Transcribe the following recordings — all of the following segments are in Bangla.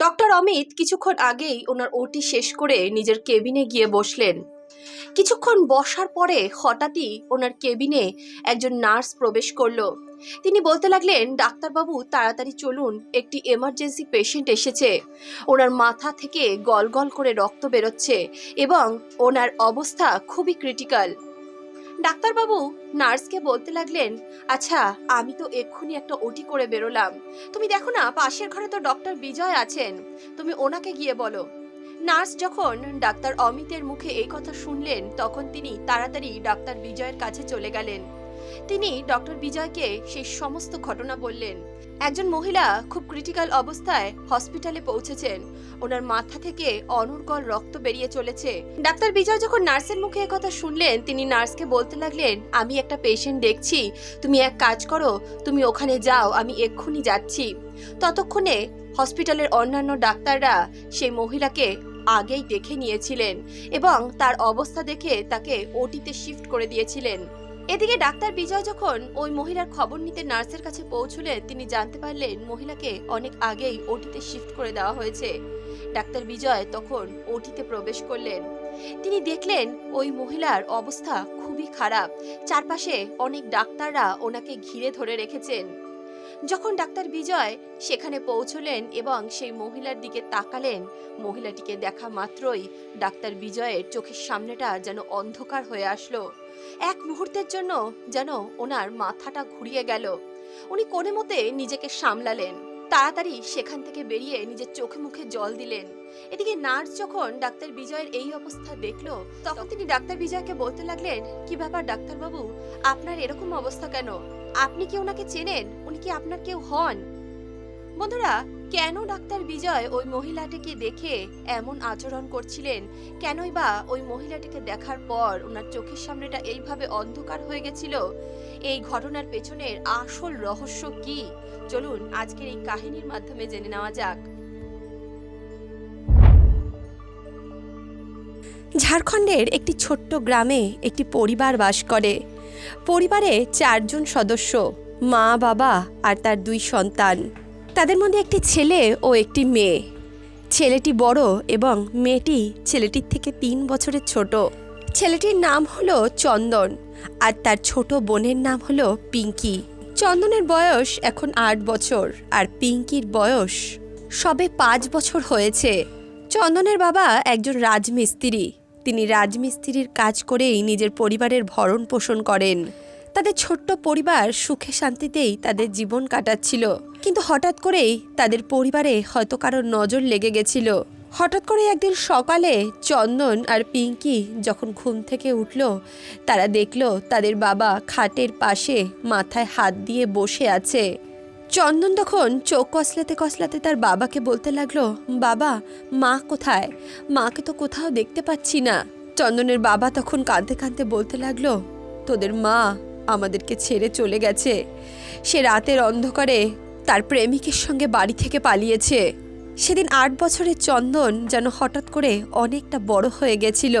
ডক্টর অমিত কিছুক্ষণ আগেই ওনার ওটি শেষ করে নিজের কেবিনে গিয়ে বসলেন। কিছুক্ষণ বসার পরে হঠাৎই ওনার কেবিনে একজন নার্স প্রবেশ করল। তিনি বলতে লাগলেন, ডাক্তারবাবু, তাড়াতাড়ি চলুন, একটি এমার্জেন্সি পেশেন্ট এসেছে। ওনার মাথা থেকে গল গল করে রক্ত বেরোচ্ছে এবং ওনার অবস্থা খুবই ক্রিটিক্যাল। ডাক্তারবাবু, নার্সকে বলতে লাগলেন আচ্ছা আমি তো এক্ষুনি একটা ওটি করে বেরোলাম। তুমি দেখো না, পাশের ঘরে তো ডক্টর বিজয় আছেন। তুমি ওনাকে গিয়ে বলো। নার্স যখন ডাক্তার অমিতের মুখে এই কথা শুনলেন, তখন তিনি তাড়াতাড়ি ডাক্তার বিজয়ের কাছে চলে গেলেন। তিনি ডক্টর বিজয়কে সেই সমস্ত ঘটনা বললেন। একজন মহিলা খুব ক্রিটিক্যাল অবস্থায় হসপিটালে পৌঁছেছেন। ওনার মাথা থেকে অনর্গল রক্ত বেরিয়ে চলেছে। ডাক্তার বিজয় যখন নার্সের মুখে কথা শুনলেন, তিনি নার্সকে বলতে লাগলেন, আমি একটা পেশেন্ট দেখছি। তুমি এক কাজ করো, তুমি ওখানে যাও, আমি এক্ষুনি যাচ্ছি। ততক্ষণে হসপিটালের অন্যান্য ডাক্তাররা সেই মহিলাকে আগেই দেখে নিয়েছিলেন এবং তার অবস্থা দেখে তাকে ওটিতে শিফট করে দিয়েছিলেন। এদিকে ডাক্তার বিজয় যখন ওই মহিলার খবর নিতে নার্সের কাছে পৌঁছলেন তিনি জানতে পারলেন মহিলাকে অনেক আগেই ওটিতে শিফট করে দেওয়া হয়েছে। ডাক্তার বিজয় তখন ওটিতে প্রবেশ করলেন। তিনি দেখলেন ওই মহিলার অবস্থা খুবই খারাপ। চারপাশে অনেক ডাক্তাররা ওনাকে ঘিরে ধরে রেখেছেন। যখন ডাক্তার বিজয় সেখানে পৌঁছলেন এবং সেই মহিলার দিকে তাকালেন, মহিলাটিকে দেখা মাত্রই ডাক্তার বিজয়ের চোখের সামনেটা যেন অন্ধকার হয়ে আসলো। এক মুহূর্তের জন্য যেন ওনার মাথাটা ঘুরিয়ে গেল। উনি কোনে মতে নিজেকে সামলালেন। তাড়াতাড়ি সেখান থেকে বেরিয়ে নিজের চোখে মুখে জল দিলেন। এদিকে নার্স যখন ডাক্তার বিজয়ের এই অবস্থা দেখল, তখন তিনি ডাক্তার বিজয়কে বলতে লাগলেন, কি ব্যাপার ডাক্তারবাবু? আপনার এরকম অবস্থা কেন? আপনি কি ওনাকে চেনেন? উনি কি আপনার কেউ হন? বন্ধুরা, কেন ডাক্তার বিজয় ওই মহিলাটিকে দেখে এমন আচরণ করছিলেন? কেনই বা ওই মহিলাটিকে দেখার পর ওনার চোখের সামনেটা এইভাবে অন্ধকার হয়ে গেছিল? এই ঘটনার পেছনের আসল রহস্য কি? চলুন, আজকের এই কাহিনীর মাধ্যমে জেনে নেওয়া যাক। ঝাড়খণ্ডের একটি ছোট্ট গ্রামে একটি পরিবার বাস করে। পরিবারে চারজন সদস্য, মা, বাবা আর তার দুই সন্তান। তাদের মধ্যে একটি ছেলে ও একটি মেয়ে। ছেলেটি বড় এবং মেয়েটি ছেলেটির থেকে তিন বছরের ছোট। ছেলেটির নাম হলো চন্দন আর তার ছোট বোনের নাম হলো পিঙ্কি। চন্দনের বয়স এখন আট বছর আর পিঙ্কির বয়স সবে পাঁচ বছর হয়েছে। চন্দনের বাবা একজন রাজমিস্ত্রি। তিনি রাজমিস্ত্রির কাজ করেই নিজের পরিবারের ভরণ পোষণ করেন। তাদের ছোট্ট পরিবার সুখে শান্তিতেই তাদের জীবন কাটাচ্ছিল। কিন্তু হঠাৎ করেই তাদের পরিবারে হয়তো কারোর নজর লেগে গেছিল। হঠাৎ করে একদিন সকালে চন্দন আর পিঙ্কি যখন ঘুম থেকে উঠল, তারা দেখল তাদের বাবা খাটের পাশে মাথায় হাত দিয়ে বসে আছে। চন্দন তখন চোখ কসলাতে কসলাতে তার বাবাকে বলতে লাগল, বাবা, মা কোথায়? মাকে তো কোথাও দেখতে পাচ্ছি না। চন্দনের বাবা তখন কাঁদতে কাঁদতে বলতে লাগল, তোদের মা আমাদেরকে ছেড়ে চলে গেছে। সে রাতের অন্ধকারে তার প্রেমিকের সঙ্গে বাড়ি থেকে পালিয়েছে। সেদিন আট বছরের চন্দন যেন হঠাৎ করে অনেকটা বড় হয়ে গেছিল।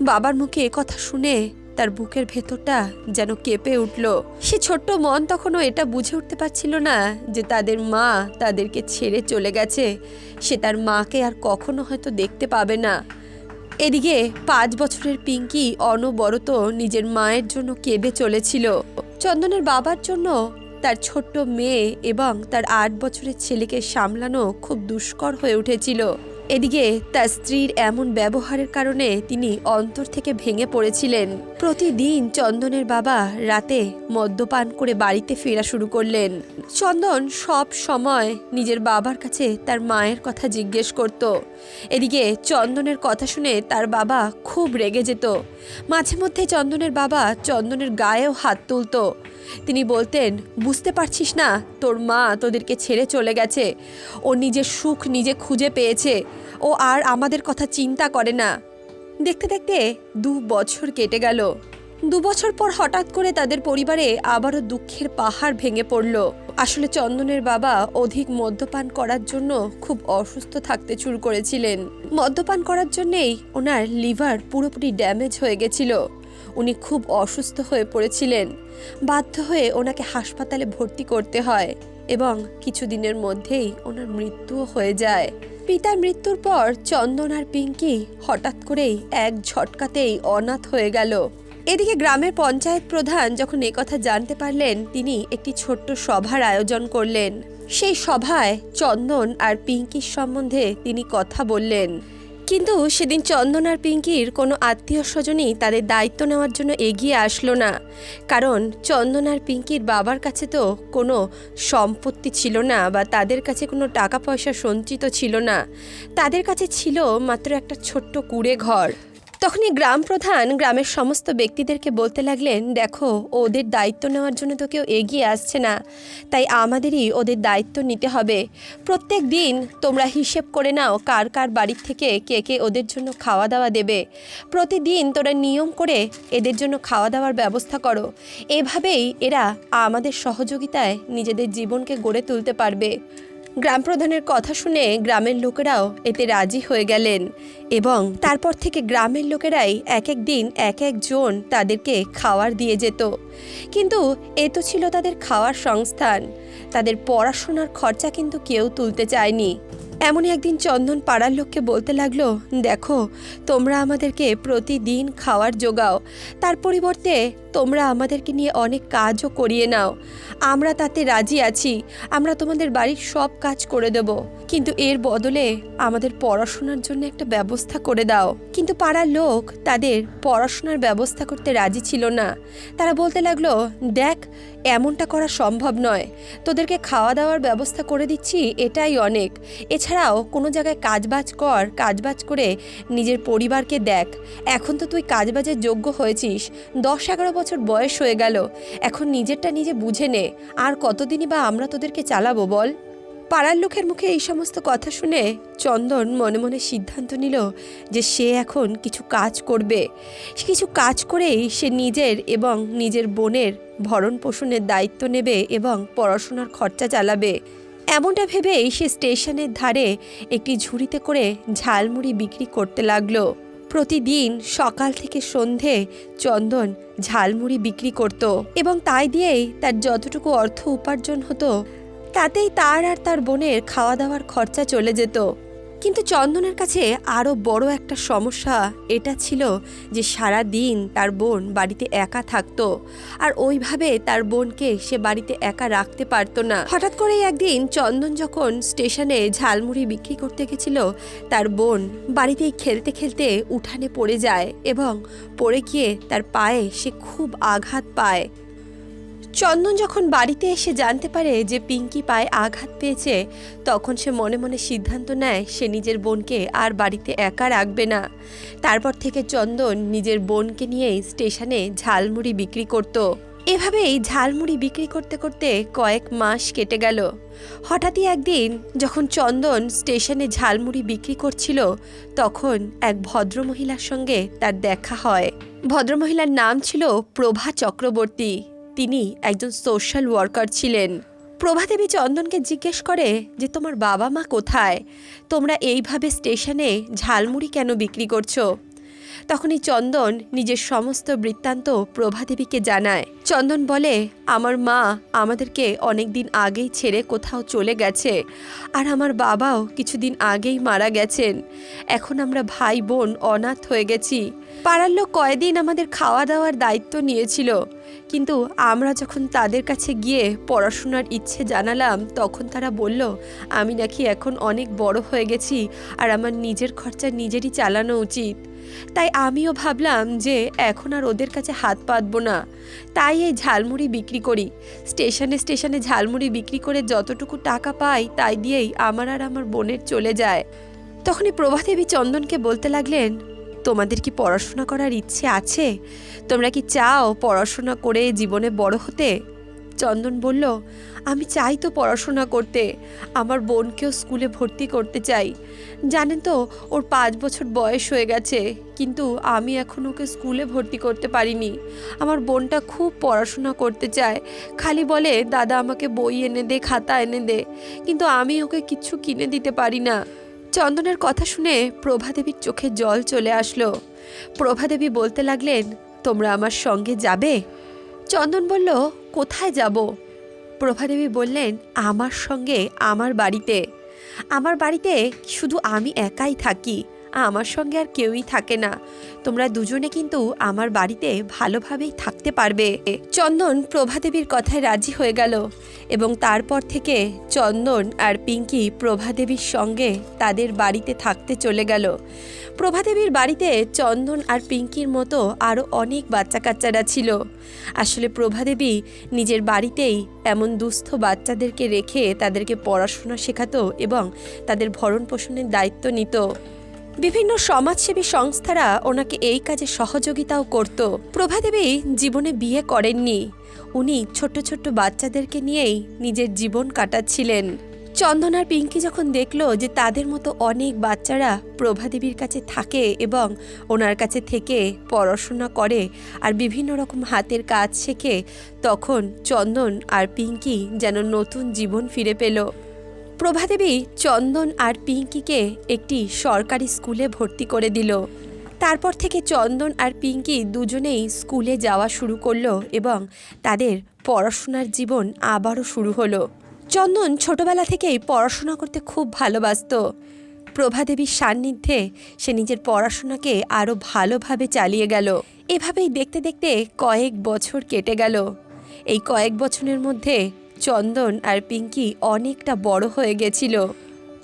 বাবার মুখে কথা শুনে তার বুকের ভেতরটা যেন কেঁপে উঠল। সে ছোট্ট মন তখনও এটা বুঝে উঠতে পারছিল না যে তাদের মা তাদেরকে ছেড়ে চলে গেছে। সে তার মাকে আর কখনো হয়তো দেখতে পাবে না। এদিকে পাঁচ বছরের পিঙ্কি অনবরত নিজের মায়ের জন্য কেঁদে চলেছিল। চন্দনের বাবার জন্য তার ছোট্ট মেয়ে এবং তার আট বছরের ছেলেকে সামলানো খুব দুষ্কর হয়ে উঠেছিল। এদিকে তার স্ত্রীর এমন ব্যবহারের কারণে তিনি অন্তর থেকে ভেঙে পড়েছিলেন। প্রতিদিন চন্দনের বাবা রাতে মদ্যপান করে বাড়িতে ফেরা শুরু করলেন। চন্দন সব সময় নিজের বাবার কাছে তার মায়ের কথা জিজ্ঞেস করত। এদিকে চন্দনের কথা শুনে তার বাবা খুব রেগে যেত। মাঝে মধ্যে চন্দনের বাবা চন্দনের গায়েও হাত তুলতো। তিনি বলতেন, বুঝতে পারছিস না, তোর মা তোদেরকে ছেড়ে চলে গেছে। ও নিজের সুখ নিজে খুঁজে পেয়েছে। ও আর আমাদের কথা চিন্তা করে না। দেখতে দেখতে দু বছর কেটে গেল। দু বছর পর হঠাৎ করে তাদের পরিবারে আবারও দুঃখের পাহাড় ভেঙে পড়ল। আসলে চন্দনের বাবা অধিক মদ্যপান করার জন্য খুব অসুস্থ থাকতে শুরু করেছিলেন। মদ্যপান করার জন্যেই ওনার লিভার পুরোপুরি ড্যামেজ হয়ে গেছিল। উনি খুব অসুস্থ হয়ে পড়েছিলেন। বাধ্য হয়ে ওনাকে হাসপাতালে ভর্তি করতে হয় এবং কিছুদিনের মধ্যেই ওনার মৃত্যুও হয়ে যায়। পিতার মৃত্যুর পর চন্দন আর পিঙ্কি হঠাৎ করেই এক ঝটকাতেই অনাথ হয়ে গেল। এদিকে গ্রামের পঞ্চায়েত প্রধান যখন কথা জানতে পারলেন, তিনি একটি ছোট্ট সভার আয়োজন করলেন। সেই সভায় চন্দন আর পিঙ্কির সম্বন্ধে তিনি কথা বললেন। কিন্তু সেদিন চন্দন আর পিঙ্কির কোনো আত্মীয় স্বজনই তাদের দায়িত্ব নেওয়ার জন্য এগিয়ে আসলো না। কারণ চন্দন আর পিঙ্কির বাবার কাছে তো কোনো সম্পত্তি ছিল না বা তাদের কাছে কোনো টাকা পয়সা সঞ্চিত ছিল না। তাদের কাছে ছিল মাত্র একটা ছোট্ট কুড়ে ঘর। তখনই গ্রাম প্রধান গ্রামের সমস্ত ব্যক্তিদেরকে বলতে লাগলেন, দেখো, ওদের দায়িত্ব নেওয়ার জন্য তো কেউ এগিয়ে আসছে না। তাই আমাদেরই ওদের দায়িত্ব নিতে হবে। প্রত্যেক দিন তোমরা হিসেব করে নাও কার কার বাড়ির থেকে কে কে ওদের জন্য খাওয়া দাওয়া দেবে। প্রতিদিন তোরা নিয়ম করে এদের জন্য খাওয়া দাওয়ার ব্যবস্থা করো। এভাবেই এরা আমাদের সহযোগিতায় নিজেদের জীবনকে গড়ে তুলতে পারবে। গ্রাম প্রধানের কথা শুনে গ্রামের লোকেরাও এতে রাজি হয়ে গেলেন এবং তারপর থেকে গ্রামের লোকেরাই এক এক দিন এক একজন তাদেরকে খাওয়ার দিয়ে যেত। কিন্তু এ তো ছিল তাদের খাওয়ার সংস্থান। তাদের পড়াশোনার খরচা কিন্তু কেউ তুলতে চায়নি। এমনই একদিন চন্দন পাড়ার লোককে বলতে লাগল, দেখো, তোমরা আমাদেরকে প্রতিদিন খাওয়ার জোগাও। তার পরিবর্তে তোমরা আমাদেরকে নিয়ে অনেক কাজও করিয়ে নাও। আমরা তাতে রাজি আছি। আমরা তোমাদের বাড়ির সব কাজ করে দেব। কিন্তু এর বদলে আমাদের পড়াশোনার জন্য একটা ব্যবস্থা করে দাও। কিন্তু পাড়ার লোক তাদের পড়াশোনার ব্যবস্থা করতে রাজি ছিল না। তারা বলতে লাগল, দেখ এমনটা করা সম্ভব নয়। তোদেরকে খাওয়া দাওয়ার ব্যবস্থা করে দিচ্ছি, এটাই অনেক। এছাড়াও কোনো জায়গায় কাজবাজ কর, কাজবাজ করে নিজের পরিবারকে দেখ। এখন তো তুই কাজবাজের যোগ্য হয়েছিস। দশ এগারো বছর বয়স হয়ে গেল। এখন নিজেরটা নিজে বুঝে নে। আর কতদিনই বা আমরা তোদেরকে চালাবো বল? পাড়ার লোকের মুখে এই সমস্ত কথা শুনে চন্দন মনে মনে সিদ্ধান্ত নিল যে সে এখন কিছু কাজ করবে। কিছু কাজ করেই সে নিজের এবং নিজের বোনের ভরণ পোষণের দায়িত্ব নেবে এবং পড়াশোনার খরচা চালাবে। এমনটা ভেবেই সে স্টেশনের ধারে একটি ঝুড়িতে করে ঝালমুড়ি বিক্রি করতে লাগল। প্রতিদিন সকাল থেকে সন্ধে চন্দন ঝালমুড়ি বিক্রি করত এবং তাই দিয়েই তার যতটুকু অর্থ উপার্জন হতো, তাতেই তার আর তার বোনের খাওয়া দাওয়ার খরচা চলে যেত। কিন্তু চন্দনের কাছে আরও বড় একটা সমস্যা, এটা ছিল যে সারা দিন তার বোন বাড়িতে একা থাকতো আর ওইভাবে তার বোনকে সে বাড়িতে একা রাখতে পারতো না। হঠাৎ করেই একদিন চন্দন যখন স্টেশনে ঝালমুড়ি বিক্রি করতে গেছিল, তার বোন বাড়িতেই খেলতে খেলতে উঠানে পড়ে যায় এবং পড়ে গিয়ে তার পায়ে সে খুব আঘাত পায়। চন্দন যখন বাড়িতে এসে জানতে পারে যে পিঙ্কি পায়ে আঘাত পেয়েছে, তখন সে মনে মনে সিদ্ধান্ত নেয় সে নিজের বোনকে আর বাড়িতে একা রাখবে না। তারপর থেকে চন্দন নিজের বোনকে নিয়েই স্টেশনে ঝালমুড়ি বিক্রি করত। এভাবেই ঝালমুড়ি বিক্রি করতে করতে কয়েক মাস কেটে গেল। হঠাৎই একদিন যখন চন্দন স্টেশনে ঝালমুড়ি বিক্রি করছিল, তখন এক ভদ্রমহিলার সঙ্গে তার দেখা হয়। ভদ্রমহিলার নাম ছিল প্রভা চক্রবর্তী। তিনি একজন সোশ্যাল ওয়ার্কার ছিলেন। প্রভাদেবী চন্দনকে জিজ্ঞেস করে যে, তোমার বাবা মা কোথায়? তোমরা এইভাবে স্টেশনে ঝালমুড়ি কেন বিক্রি করছ? তখনই চন্দন নিজের সমস্ত বৃত্তান্ত প্রভাদেবীকে জানায়। চন্দন বলে, আমার মা আমাদেরকে অনেক দিন আগেই ছেড়ে কোথাও চলে গেছে, আর আমার বাবাও কিছুদিন আগেই মারা গেছেন। এখন আমরা ভাই বোন অনাথ হয়ে গেছি। পাড়ার লোক কয়দিন আমাদের খাওয়া দাওয়ার দায়িত্ব নিয়েছিল, কিন্তু আমরা যখন তাদের কাছে গিয়ে পড়াশোনার ইচ্ছে জানালাম, তখন তারা বলল, আমি নাকি এখন অনেক বড় হয়ে গেছি, আর আমার নিজের খরচা নিজেরই চালানো উচিত। তাই আমিও ভাবলাম যে এখন আর ওদের কাছে হাত পাতবো না। তাই এই ঝালমুড়ি বিক্রি করি। স্টেশনে স্টেশনে ঝালমুড়ি বিক্রি করে যতটুকু টাকা পাই তাই দিয়েই আমার আর আমার বোনের চলে যায়। তখনই প্রভাদেবী চন্দনকে বলতে লাগলেন, তোমাদের কি পড়াশোনা করার ইচ্ছে আছে? তোমরা কি চাও পড়াশোনা করে জীবনে বড় হতে? চন্দন বলল, আমি চাই তো পড়াশোনা করতে। আমার বোনকেও স্কুলে ভর্তি করতে চাই। জানেন তো, ওর পাঁচ বছর বয়স হয়ে গেছে, কিন্তু আমি এখন ওকে স্কুলে ভর্তি করতে পারিনি। আমার বোনটা খুব পড়াশোনা করতে চায়। খালি বলে, দাদা, আমাকে বই এনে দে, খাতা এনে দে। কিন্তু আমি ওকে কিচ্ছু কিনে দিতে পারি না। চন্দনের কথা শুনে প্রভাদেবীর চোখে জল চলে আসলো। প্রভাদেবী বলতে লাগলেন, তোমরা আমার সঙ্গে যাবে? চন্দন বলল, কোথায় যাব? প্রভাদেবী বললেন, আমার সঙ্গে আমার বাড়িতে। আমার বাড়িতে শুধু আমি একাই থাকি। আমার সঙ্গে আর কেউই থাকে না। তোমরা দুজনে কিন্তু আমার বাড়িতে ভালোভাবেই থাকতে পারবে। চন্দন প্রভাদেবীর কথায় রাজি হয়ে গেল এবং তারপর থেকে চন্দন আর পিঙ্কি প্রভাদেবীর সঙ্গে তাদের বাড়িতে থাকতে চলে গেল। প্রভাদেবীর বাড়িতে চন্দন আর পিঙ্কির মতো আরও অনেক বাচ্চা কাচ্চারা ছিল। আসলে প্রভাদেবী নিজের বাড়িতেই এমন দুস্থ বাচ্চাদেরকে রেখে তাদেরকে পড়াশোনা শেখাতো এবং তাদের ভরণ পোষণের দায়িত্ব নিত। বিভিন্ন সমাজসেবী সংস্থারা ওনাকে এই কাজে সহযোগিতাও করত। প্রভাদেবী জীবনে বিয়ে করেননি। উনি ছোট্ট ছোট্ট বাচ্চাদেরকে নিয়েই নিজের জীবন কাটাচ্ছিলেন। চন্দন আর পিঙ্কি যখন দেখল যে তাদের মতো অনেক বাচ্চারা প্রভাদেবীর কাছে থাকে এবং ওনার কাছে থেকে পড়াশোনা করে আর বিভিন্ন রকম হাতের কাজ শেখে, তখন চন্দন আর পিঙ্কি যেন নতুন জীবন ফিরে পেল। প্রভাদেবী চন্দন আর পিঙ্কিকে একটি সরকারি স্কুলে ভর্তি করে দিল। তারপর থেকে চন্দন আর পিঙ্কি দুজনেই স্কুলে যাওয়া শুরু করল এবং তাদের পড়াশোনার জীবন আবারও শুরু হলো। চন্দন ছোটবেলা থেকেই পড়াশোনা করতে খুব ভালোবাসতো। প্রভাদেবীর সান্নিধ্যে সে নিজের পড়াশোনাকে আরও ভালোভাবে চালিয়ে গেল। এভাবেই দেখতে দেখতে কয়েক বছর কেটে গেল। এই কয়েক বছরের মধ্যে চন্দন আর পিঙ্কি অনেকটা বড় হয়ে গেছিল।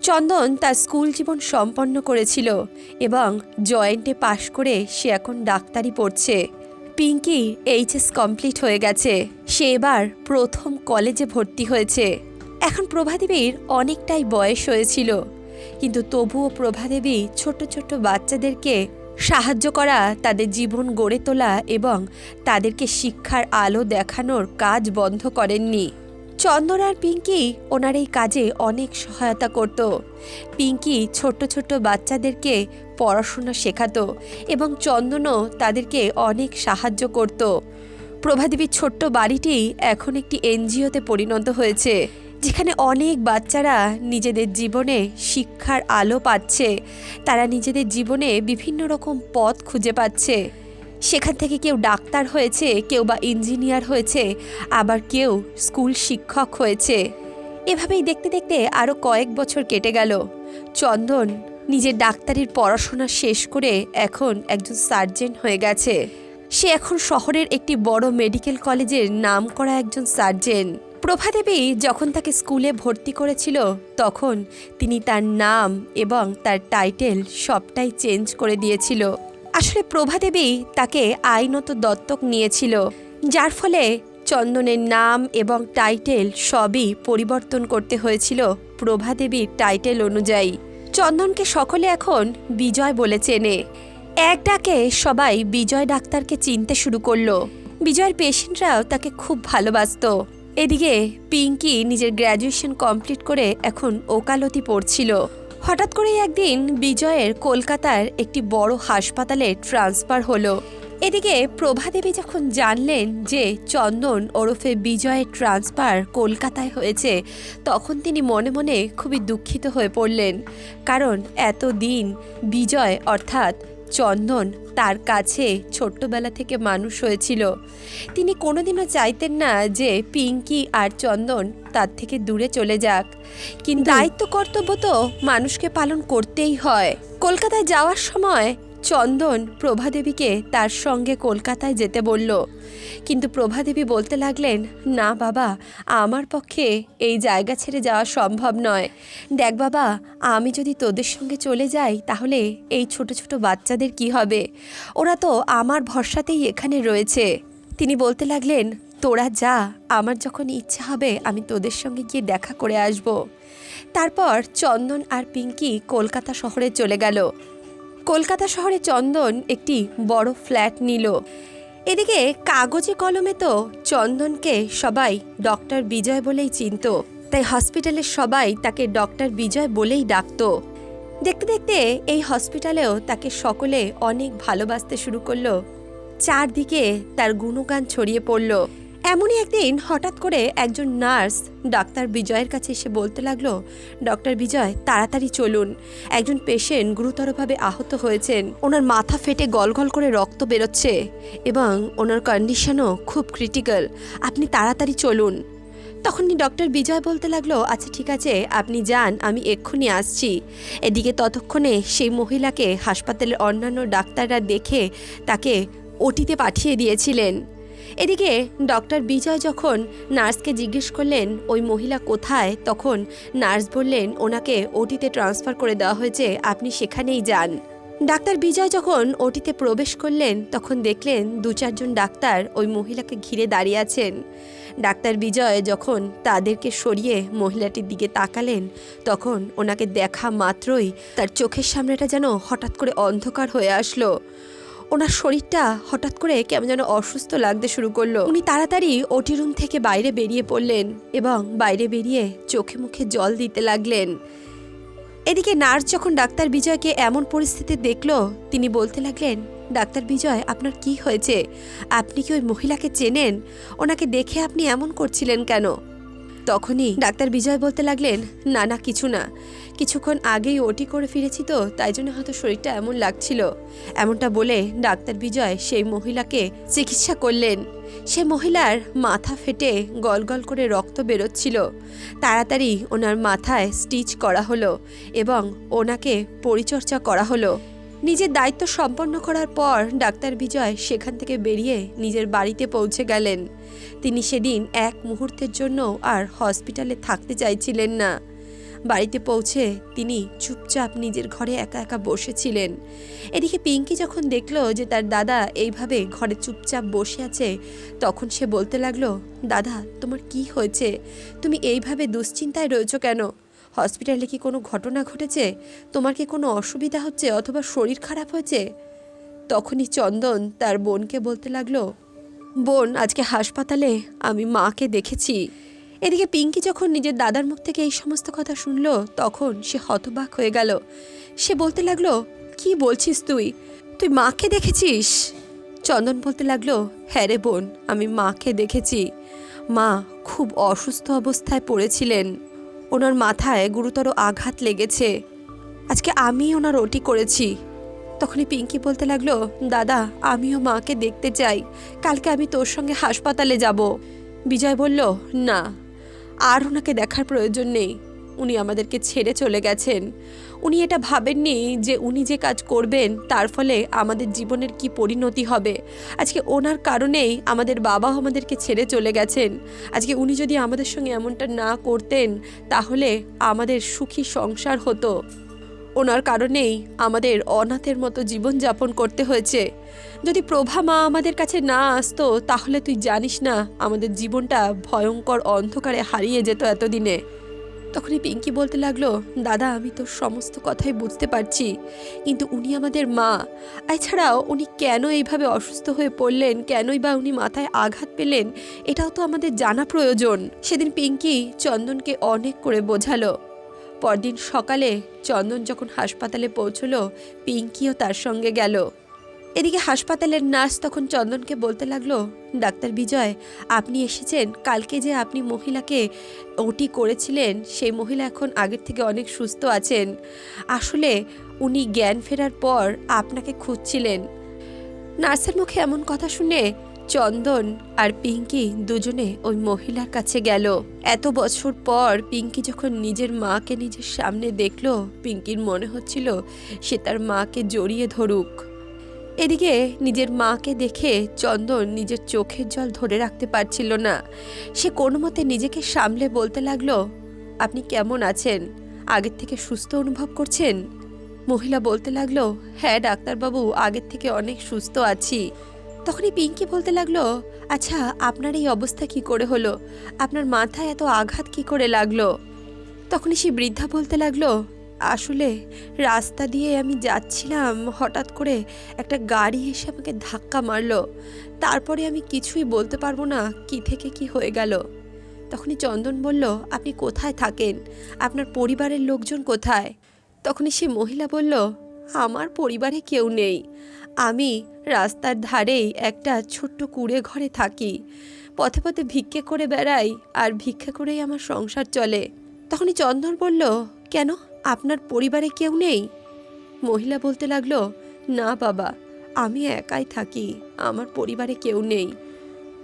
চন্দন তার স্কুল জীবন সম্পন্ন করেছিল এবং জয়েন্টে পাশ করে সে এখন ডাক্তারি পড়ছে। পিঙ্কি এইচএস কমপ্লিট হয়ে গেছে। সে এবার প্রথম কলেজে ভর্তি হয়েছে। এখন প্রভাদেবীর অনেকটাই বয়স হয়েছিল। কিন্তু তবুও প্রভাদেবী ছোট ছোট বাচ্চাদেরকে সাহায্য করা, তাদের জীবন গড়ে তোলা এবং তাদেরকে শিক্ষার আলো দেখানোর কাজ বন্ধ করেননি। চন্দন আর পিঙ্কি ওনার এই কাজে অনেক সহায়তা করত। পিঙ্কি ছোট্ট ছোট্ট বাচ্চাদেরকে পড়াশোনা শেখাতো এবং চন্দনও তাদেরকে অনেক সাহায্য করত। প্রভাদেবীর ছোট্ট বাড়িটি এখন একটি এনজিওতে পরিণত হয়েছে, যেখানে অনেক বাচ্চারা নিজেদের জীবনে শিক্ষার আলো পাচ্ছে। তারা নিজেদের জীবনে বিভিন্ন রকম পথ খুঁজে পাচ্ছে। সেখান থেকে কেউ ডাক্তার হয়েছে, কেউ বা ইঞ্জিনিয়ার হয়েছে, আবার কেউ স্কুল শিক্ষক হয়েছে। এভাবেই দেখতে দেখতে আরও কয়েক বছর কেটে গেল। চন্দন নিজের ডাক্তারির পড়াশোনা শেষ করে এখন একজন সার্জেন হয়ে গেছে। সে এখন শহরের একটি বড় মেডিকেল কলেজের নাম করা একজন সার্জেন। প্রভাদেবী যখন তাকে স্কুলে ভর্তি করেছিল, তখন তিনি তার নাম এবং তার টাইটেল সবটাই চেঞ্জ করে দিয়েছিল। আসলে প্রভাদেবী তাকে আইনত দত্তক নিয়েছিল, যার ফলে চন্দনের নাম এবং টাইটেল সবই পরিবর্তন করতে হয়েছিল প্রভাদেবীর টাইটেল অনুযায়ী। চন্দনকে সকলে এখন বিজয় বলে চেনে। এক ডাকে সবাই বিজয় ডাক্তারকে চিনতে শুরু করল। বিজয়ের পেশেন্টরাও তাকে খুব ভালোবাসতো। এদিকে পিঙ্কি নিজের গ্র্যাজুয়েশন কমপ্লিট করে এখন ওকালতি পড়ছিল। হঠাৎ করেই একদিন বিজয়ের কলকাতার একটি বড় হাসপাতালে ট্রান্সফার হলো। এদিকে প্রভাদেবী যখন জানলেন যে চন্দন ওরফে বিজয়ের ট্রান্সফার কলকাতায় হয়েছে, তখন তিনি মনে মনে খুবই দুঃখিত হয়ে পড়লেন। কারণ এত দিন বিজয় অর্থাৎ চন্দন তার কাছে ছোট্টবেলা থেকে মানুষ হয়েছিল। তিনি কোনোদিনও চাইতেন না যে পিঙ্কি আর চন্দন তার থেকে দূরে চলে যাক। কিন্তু দায়িত্ব কর্তব্য তো মানুষকে পালন করতেই হয়। কলকাতায় যাওয়ার সময় চন্দন প্রভাদেবীকে তার সঙ্গে কলকাতায় যেতে বলল। কিন্তু প্রভাদেবী বলতে লাগলেন, না বাবা, আমার পক্ষে এই জায়গা ছেড়ে যাওয়া সম্ভব নয়। দেখ বাবা, আমি যদি তোদের সঙ্গে চলে যাই, তাহলে এই ছোট ছোট বাচ্চাদের কি হবে? ওরা তো আমার ভরসাতেই এখানে রয়েছে। তিনি বলতে লাগলেন, তোরা যা, আমার যখন ইচ্ছা হবে, আমি তোদের সঙ্গে গিয়ে দেখা করে আসব। তারপর চন্দন আর পিঙ্কি কলকাতা শহরে চলে গেল। কলকাতা শহরে চন্দন একটি বড় ফ্ল্যাট নিল। এদিকে কাগজে কলমে তো চন্দনকে সবাই ডক্টর বিজয় বলেই চিনত। তাই হসপিটালের সবাই তাকে ডক্টর বিজয় বলেই ডাকতো। দেখতে দেখতে এই হসপিটালেও তাকে সকলে অনেক ভালোবাসতে শুরু করল। চারদিকে তার গুণগান ছড়িয়ে পড়ল। এমনই একদিন হঠাৎ করে একজন নার্স ডাক্তার বিজয়ের কাছে এসে বলতে লাগল, ডক্টর বিজয়, তাড়াতাড়ি চলুন। একজন পেশেন্ট গুরুতরভাবে আহত হয়েছেন। ওনার মাথা ফেটে গলগল করে রক্ত বেরোচ্ছে এবং ওনার কন্ডিশনও খুব ক্রিটিক্যাল আপনি তাড়াতাড়ি চলুন। তখনই ডক্টর বিজয় বলতে লাগল আচ্ছা ঠিক আছে, আপনি যান, আমি এক্ষুনি আসছি। এদিকে ততক্ষণে সেই মহিলাকে হাসপাতালের অন্যান্য ডাক্তাররা দেখে তাকে ওটিতে পাঠিয়ে দিয়েছিলেন। এদিকে ডক্টর বিজয় যখন নার্সকে জিজ্ঞেস করলেন, ওই মহিলা কোথায়? তখন নার্স বললেন, ওনাকে ওটিতে ট্রান্সফার করে দেওয়া হয়েছে, আপনি সেখানেই যান। ডাক্তার বিজয় যখন ওটিতে প্রবেশ করলেন, তখন দেখলেন দু চারজন ডাক্তার ওই মহিলাকে ঘিরে দাঁড়িয়ে আছেন। ডাক্তার বিজয় যখন তাদেরকে সরিয়ে মহিলাটির দিকে তাকালেন, তখন ওনাকে দেখা মাত্রই তার চোখের সামনেটা যেন হঠাৎ করে অন্ধকার হয়ে আসলো। ওনার শরীরটা হঠাৎ করে কেমন যেন অসুস্থ লাগতে শুরু করল। উনি তাড়াতাড়ি ওটি রুম থেকে বাইরে বেরিয়ে পড়লেন এবং বাইরে বেরিয়ে চোখে মুখে জল দিতে লাগলেন। এদিকে নার্স যখন ডাক্তার বিজয়কে এমন পরিস্থিতি দেখল, তিনি বলতে লাগলেন, ডাক্তার বিজয়, আপনার কি হয়েছে? আপনি কি ওই মহিলাকে চেনেন? ওনাকে দেখে আপনি এমন করছিলেন কেন? তখনই ডাক্তার বিজয় বলতে লাগলেন, না না, কিছু না। কিছুক্ষণ আগেই ওটি করে ফিরেছি তো, তাই জন্য হয়তো শরীরটা এমন লাগছিল। এমনটা বলে ডাক্তার বিজয় সেই মহিলাকে চিকিৎসা করলেন। সে মহিলার মাথা ফেটে গলগল করে রক্ত বেরোচ্ছিল। তাড়াতাড়ি ওনার মাথায় স্টিচ করা হলো এবং ওনাকে পরিচর্যা করা হলো। নিজের দায়িত্ব সম্পন্ন করার পর ডাক্তার বিজয় সেখান থেকে বেরিয়ে নিজের বাড়িতে পৌঁছে গেলেন। তিনি সেদিন এক মুহূর্তের জন্য আর হসপিটালে থাকতে চাইছিলেন না। বাড়িতে পৌঁছে তিনি চুপচাপ নিজের ঘরে একা একা বসেছিলেন। এদিকে পিঙ্কি যখন দেখল যে তার দাদা এইভাবে ঘরে চুপচাপ বসে আছে, তখন সে বলতে লাগল, দাদা, তোমার কি হয়েছে? তুমি এইভাবে দুশ্চিন্তায় রয়েছো কেন? হসপিটালে কি কোনো ঘটনা ঘটেছে? তোমার কি কোনো অসুবিধা হচ্ছে অথবা শরীর খারাপ হয়েছে? তখনই চন্দন তার বোনকে বলতে লাগল, বোন, আজকে হাসপাতালে আমি মাকে দেখেছি। এদিকে পিঙ্কি যখন নিজের দাদার মুখ থেকে এই সমস্ত কথা শুনলো, তখন সে হতবাক হয়ে গেল। সে বলতে লাগল, কি বলছিস তুই? তুই মাকে দেখেছিস? চন্দন বলতে লাগল হ্যাঁ রে বোন, আমি মাকে দেখেছি। মা খুব অসুস্থ অবস্থায় পড়েছিলেন। ওনার মাথায় গুরুতর আঘাত লেগেছে। আজকে আমি ওনার ওটি করেছি। তখনই পিঙ্কি বলতে লাগল, দাদা, আমিও মাকে দেখতে চাই। কালকে আমি তোর সঙ্গে হাসপাতালে যাব। বিজয় বলল, না, আর ওনাকে দেখার প্রয়োজন নেই। উনি আমাদেরকে ছেড়ে চলে গেছেন। উনি এটা ভাবেননি যে উনি যে কাজ করবেন, তার ফলে আমাদের জীবনের কি পরিণতি হবে। আজকে ওনার কারণেই আমাদের বাবাও আমাদেরকে ছেড়ে চলে গেছেন। আজকে উনি যদি আমাদের সঙ্গে এমনটা না করতেন, তাহলে আমাদের সুখী সংসার হতো। ওনার কারণেই আমাদের অনাথের মতো জীবনযাপন করতে হয়েছে। যদি প্রভা মা আমাদের কাছে না আসতো, তাহলে তুই জানিস না, আমাদের জীবনটা ভয়ঙ্কর অন্ধকারে হারিয়ে যেত এতদিনে। তখনই পিঙ্কি বলতে লাগল, দাদা, আমি তো সমস্ত কথাই বুঝতে পারছি, কিন্তু উনি আমাদের মা। এছাড়াও উনি কেন এইভাবে অসুস্থ হয়ে পড়লেন? কেনই বা উনি মাথায় আঘাত পেলেন? এটাও তো আমাদের জানা প্রয়োজন। সেদিন পিঙ্কি চন্দনকে অনেক করে বোঝালো। পরদিন সকালে চন্দন যখন হাসপাতালে পৌঁছলো, পিঙ্কিও তার সঙ্গে গেল। এদিকে হাসপাতালের নার্স তখন চন্দনকে বলতে লাগল, ডাক্তার বিজয়, আপনি এসেছেন। কালকে যে আপনি মহিলাকে ওটি করেছিলেন, সেই মহিলা এখন আগের থেকে অনেক সুস্থ আছেন। আসলে উনি জ্ঞান ফেরার পর আপনাকে খুঁজছিলেন। নার্সের মুখে এমন কথা শুনে চন্দন আর পিঙ্কি দুজনে ওই মহিলার কাছে গেল। এত বছর পর পিঙ্কি যখন নিজের মাকে নিজের সামনে দেখল, পিঙ্কির মনে হচ্ছিল সে তার মাকে জড়িয়ে ধরুক। এদিকে নিজের মাকে দেখে চন্দন নিজের চোখের জল ধরে রাখতে পারছিল না। সে কোনো মতে নিজেকে সামলে বলতে লাগল, আপনি কেমন আছেন? আগের থেকে সুস্থ অনুভব করছেন? মহিলা বলতে লাগল হ্যাঁ ডাক্তারবাবু, আগের থেকে অনেক সুস্থ আছি। তখনই পিঙ্কি বলতে লাগল আচ্ছা আপনার এই অবস্থা কি করে হলো? আপনার মাথায় এত আঘাত কি করে লাগল? তখনই সে বৃদ্ধা বলতে লাগল আসলে রাস্তা দিয়ে আমি যাচ্ছিলাম, হঠাৎ করে একটা গাড়ি এসে আমাকে ধাক্কা মারলো। তারপরে আমি কিছুই বলতে পারব না, কি থেকে কি হয়ে গেল। তখনই চন্দন বলল, আপনি কোথায় থাকেন? আপনার পরিবারের লোকজন কোথায়? তখনই সে মহিলা বলল, আমার পরিবারে কেউ নেই। আমি রাস্তার ধারেই একটা ছোট্ট কুড়ে ঘরে থাকি। পথে পথে ভিক্ষে করে বেড়াই আর ভিক্ষে করেই আমার সংসার চলে। তখনই চন্দন বলল, কেন? আপনার পরিবারে কেউ নেই? মহিলা বলতে লাগল, না বাবা, আমি একাই থাকি, আমার পরিবারে কেউ নেই।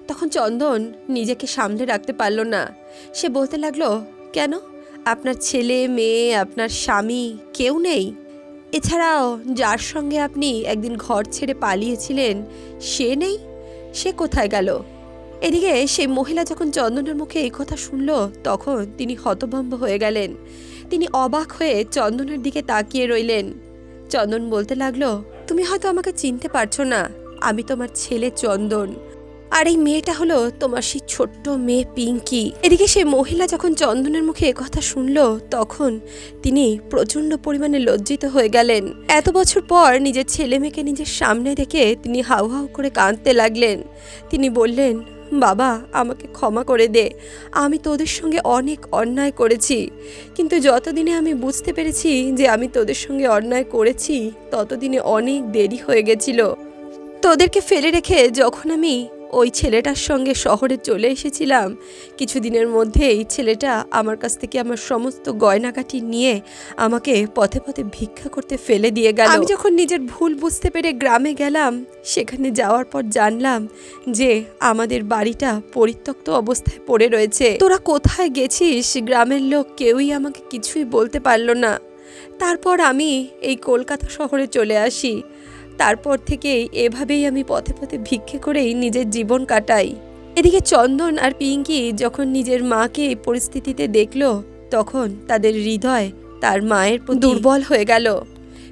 তখন চন্দন নিজেকে সামলে রাখতে পারল না। সে বলতে লাগল, কেন? আপনার ছেলে, মেয়ে, আপনার স্বামী কেউ নেই? এছাড়াও যার সঙ্গে আপনি একদিন ঘর ছেড়ে পালিয়েছিলেন, সে নেই? সে কোথায় গেল? এদিকে সেই মহিলা যখন চন্দনের মুখে এই কথা শুনল, তখন তিনি হতভম্ব হয়ে গেলেন। তিনি অবাক হয়ে চন্দনের দিকে তাকিয়ে রইলেন। চন্দন বলতে লাগল, তুমি হয়তো আমাকে চিনতে পারছ না, আমি তোমার ছেলে চন্দন। আর এই মেয়েটা হলো তোমার সেই ছোট্ট মেয়ে পিঙ্কি। এদিকে সেই মহিলা যখন চন্দনের মুখে কথা শুনল, তখন তিনি প্রচণ্ড পরিমাণে লজ্জিত হয়ে গেলেন। এত বছর পর নিজের ছেলে মেয়েকে নিজের সামনে দেখে তিনি হাউ হাউ করে কাঁদতে লাগলেন। তিনি বললেন বাবা, আমাকে ক্ষমা করে দে। আমি তোদের সঙ্গে অনেক অন্যায় করেছি। কিন্তু যতদিনে আমি বুঝতে পেরেছি যে আমি তোদের সঙ্গে অন্যায় করেছি, ততদিনে অনেক দেরি হয়ে গেছিল। তোদেরকে ফেলে রেখে যখন আমি ওই ছেলেটার সঙ্গে শহরে চলে এসেছিলাম। কিছুদিনের মধ্যেই ছেলেটা আমার কাছ থেকে আমার সমস্ত গয়নাকাটি নিয়ে আমাকে পথে পথে ভিক্ষা করতে ফেলে দিয়ে গেল। আমি যখন নিজের ভুল বুঝতে পেরে গ্রামে গেলাম, সেখানে যাওয়ার পর জানলাম যে আমাদের বাড়িটা পরিত্যক্ত অবস্থায় পড়ে রয়েছে। তোরা কোথায় গেছিস? গ্রামের লোক কেউই আমাকে কিছুই বলতে পারল না। তারপর আমি এই কলকাতা শহরে চলে আসি। তারপর থেকেই এভাবেই আমি পথে পথে ভিক্ষে করেই নিজের জীবন কাটাই। এদিকে চন্দন আর পিঙ্কি যখন নিজের মাকে এই পরিস্থিতিতে দেখল, তখন তাদের হৃদয় তার মায়ের দুর্বল হয়ে গেল।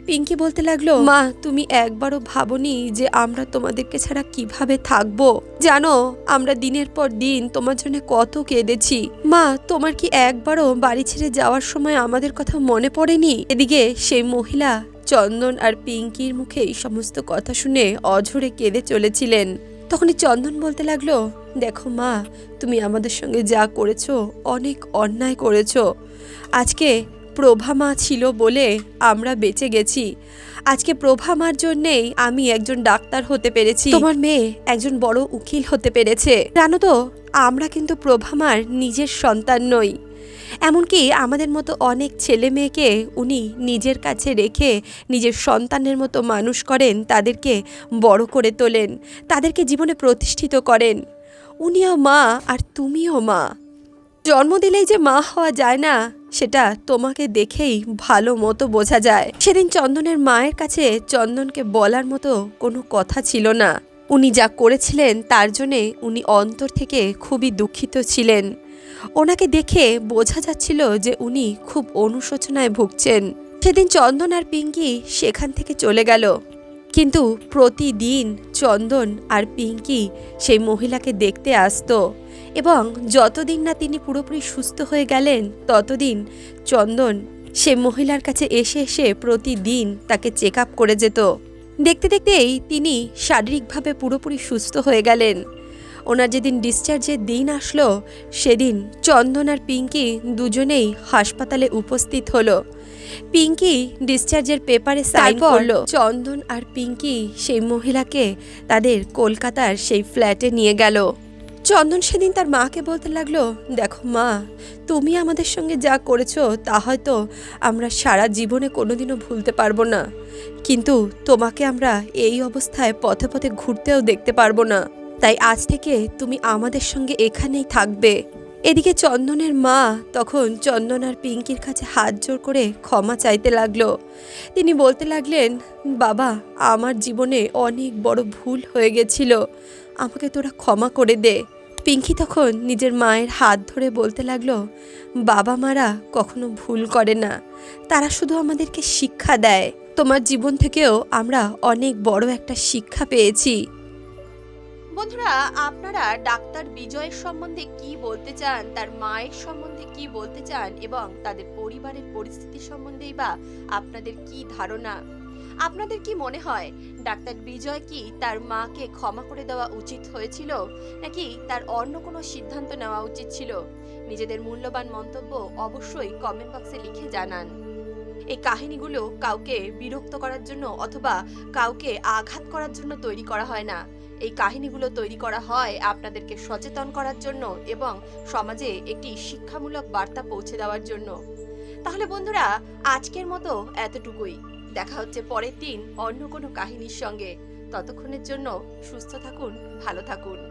পিঙ্কি বলতে লাগল, মা, তুমি একবারও ভাবনি যে আমরা তোমাদেরকে ছাড়া কীভাবে থাকব? জানো, আমরা দিনের পর দিন তোমার জন্য কত কেঁদেছি। মা, তোমার কি একবারও বাড়ি ছেড়ে যাওয়ার সময় আমাদের কথা মনে পড়েনি? এদিকে সেই মহিলা চন্দন আর পিঙ্কির মুখে এই সমস্ত কথা শুনে অঝরে কেঁদে চলেছিলেন। তখনই চন্দন বলতে লাগল, দেখো মা, তুমি আমাদের সঙ্গে যা করেছ, অনেক অন্যায় করেছ। আজকে প্রভা মা ছিল বলে আমরা বেঁচে গেছি। আজকে প্রভা মার জন্যেই আমি একজন ডাক্তার হতে পেরেছি। তোমার মেয়ে একজন বড় উকিল হতে পেরেছে। জানো তো, আমরা কিন্তু প্রভা মার নিজের সন্তান নই। এমনকি আমাদের মতো অনেক ছেলে মেয়েকে উনি নিজের কাছে রেখে নিজের সন্তানের মতো মানুষ করেন, তাদেরকে বড় করে তোলেন, তাদেরকে জীবনে প্রতিষ্ঠিত করেন। উনিও মা আর তুমিও মা। জন্ম দিলেই যে মা হওয়া যায় না, সেটা তোমাকে দেখেই ভালো মতো বোঝা যায়। সেদিন চন্দনের মায়ের কাছে চন্দনকে বলার মতো কোনো কথা ছিল না। উনি যা করেছিলেন, তার জন্যে উনি অন্তর থেকে খুবই দুঃখিত ছিলেন। ওনাকে দেখে বোঝা যাচ্ছিল যে উনি খুব অনুশোচনায় ভুগছেন। সেদিন চন্দন আর পিঙ্কি সেখান থেকে চলে গেল। কিন্তু প্রতিদিন চন্দন আর পিঙ্কি সেই মহিলাকে দেখতে আসতো এবং যতদিন না তিনি পুরোপুরি সুস্থ হয়ে গেলেন, ততদিন চন্দন সে মহিলার কাছে এসে এসে প্রতিদিন তাকে চেক করে যেত। দেখতে দেখতেই তিনি শারীরিকভাবে পুরোপুরি সুস্থ হয়ে গেলেন। ওনার যেদিন ডিসচার্জের দিন আসলো সেদিন চন্দন আর পিঙ্কি দুজনেই হাসপাতালে উপস্থিত হলো। পিঙ্কি ডিসচার্জের পেপারে সাইন করল চন্দন আর পিঙ্কি সেই মহিলাকে তাদের কলকাতার সেই ফ্ল্যাটে নিয়ে গেল। চন্দন সেদিন তার মাকে বলতে লাগল দেখো মা তুমি আমাদের সঙ্গে যা করেছ তা হয়তো আমরা সারা জীবনে কোনোদিনও ভুলতে পারব না। কিন্তু তোমাকে আমরা এই অবস্থায় পথে পথে ঘুরতেও দেখতে পারব না। তাই আজ থেকে তুমি আমাদের সঙ্গে এখানেই থাকবে। এদিকে চন্দনের মা তখন চন্দন আর পিঙ্কির কাছে হাত জোর করে ক্ষমা চাইতে লাগল। তিনি বলতে লাগলেন, বাবা, আমার জীবনে অনেক বড় ভুল হয়ে গেছিল। আমাকে তোরা ক্ষমা করে দে। পিঙ্কি তখন নিজের মায়ের হাত ধরে বলতে লাগল, বাবা মারা কখনো ভুল করে না। তারা শুধু আমাদেরকে শিক্ষা দেয়। তোমার জীবন থেকেও আমরা অনেক বড় একটা শিক্ষা পেয়েছি। বন্ধুরা, আপনারা ডাক্তার বিজয়ের সম্বন্ধে কি বলতে চান, তার মায়ের সম্বন্ধে কি বলতে চান এবং তাদের পরিবারের পরিস্থিতি সম্বন্ধেই বা আপনাদের কি ধারণা? আপনাদের কি মনে হয়, ডাক্তার বিজয় কি তার মাকে ক্ষমা করে দেওয়া উচিত হয়েছিল, নাকি তার অন্য কোনো সিদ্ধান্ত নেওয়া উচিত ছিল? নিজেদের মূল্যবান মন্তব্য অবশ্যই কমেন্ট বক্সে লিখে জানান। এই কাহিনীগুলো কাউকে বিরক্ত করার জন্য অথবা কাউকে আঘাত করার জন্য তৈরি করা হয় না। এই কাহিনীগুলো তৈরি করা হয় আপনাদেরকে সচেতন করার জন্য এবং সমাজে একটি শিক্ষামূলক বার্তা পৌঁছে দেওয়ার জন্য। তাহলে বন্ধুরা, আজকের মতো এতটুকুই। দেখা হচ্ছে পরের দিন অন্য কোনো কাহিনীর সঙ্গে। ততক্ষণের জন্য সুস্থ থাকুন, ভালো থাকুন।